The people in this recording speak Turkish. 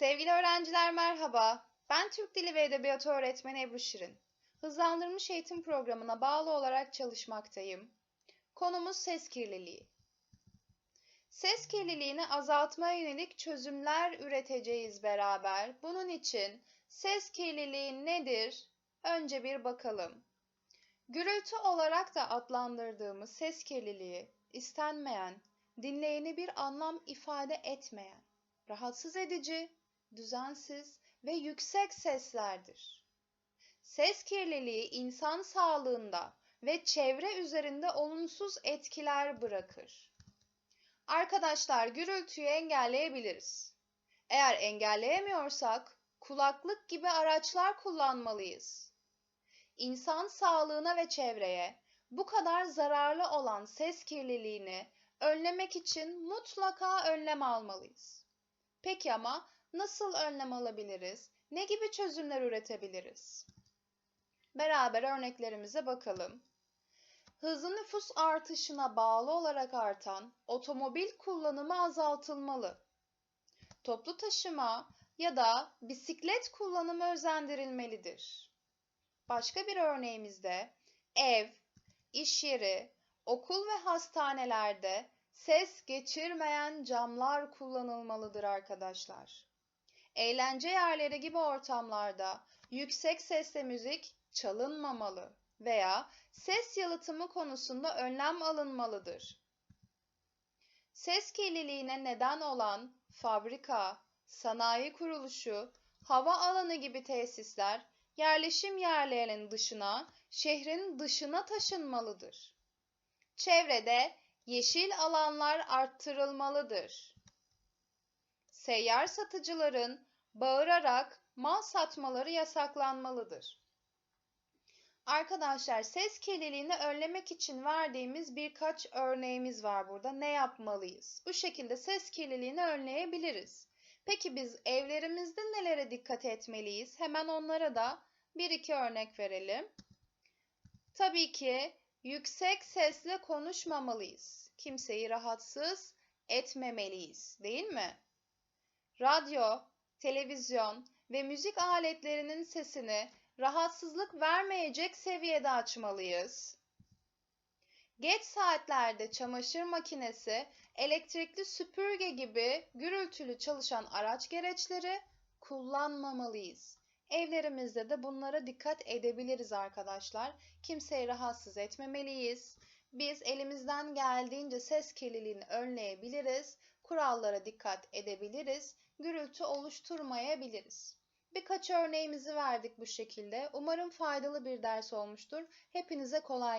Sevgili öğrenciler merhaba. Ben Türk Dili ve Edebiyatı öğretmeni Ebru Şirin. Hızlandırılmış eğitim programına bağlı olarak çalışmaktayım. Konumuz ses kirliliği. Ses kirliliğini azaltmaya yönelik çözümler üreteceğiz beraber. Bunun için ses kirliliği nedir? Önce bir bakalım. Gürültü olarak da adlandırdığımız ses kirliliği istenmeyen, dinleyeni bir anlam ifade etmeyen, rahatsız edici, düzensiz ve yüksek seslerdir. Ses kirliliği insan sağlığında ve çevre üzerinde olumsuz etkiler bırakır. Arkadaşlar gürültüyü engelleyebiliriz. Eğer engelleyemiyorsak kulaklık gibi araçlar kullanmalıyız. İnsan sağlığına ve çevreye bu kadar zararlı olan ses kirliliğini önlemek için mutlaka önlem almalıyız. Peki ama nasıl önlem alabiliriz? Ne gibi çözümler üretebiliriz? Beraber örneklerimize bakalım. Hızlı nüfus artışına bağlı olarak artan otomobil kullanımı azaltılmalı. Toplu taşıma ya da bisiklet kullanımı özendirilmelidir. Başka bir örneğimizde ev, iş yeri, okul ve hastanelerde ses geçirmeyen camlar kullanılmalıdır arkadaşlar. Eğlence yerleri gibi ortamlarda yüksek sesle müzik çalınmamalı veya ses yalıtımı konusunda önlem alınmalıdır. Ses kirliliğine neden olan fabrika, sanayi kuruluşu, hava alanı gibi tesisler yerleşim yerlerinin dışına, şehrin dışına taşınmalıdır. Çevrede yeşil alanlar arttırılmalıdır. Seyyar satıcıların bağırarak mal satmaları yasaklanmalıdır. Arkadaşlar ses kirliliğini önlemek için verdiğimiz birkaç örneğimiz var burada. Ne yapmalıyız? Bu şekilde ses kirliliğini önleyebiliriz. Peki biz evlerimizde nelere dikkat etmeliyiz? Hemen onlara da bir iki örnek verelim. Tabii ki yüksek sesle konuşmamalıyız. Kimseyi rahatsız etmemeliyiz, değil mi? Radyo, televizyon ve müzik aletlerinin sesini rahatsızlık vermeyecek seviyede açmalıyız. Geç saatlerde çamaşır makinesi, elektrikli süpürge gibi gürültülü çalışan araç gereçleri kullanmamalıyız. Evlerimizde de bunlara dikkat edebiliriz arkadaşlar. Kimseyi rahatsız etmemeliyiz. Biz elimizden geldiğince ses kirliliğini önleyebiliriz. Kurallara dikkat edebiliriz. Gürültü oluşturmayabiliriz. Birkaç örneğimizi verdik bu şekilde. Umarım faydalı bir ders olmuştur. Hepinize kolay gelsin.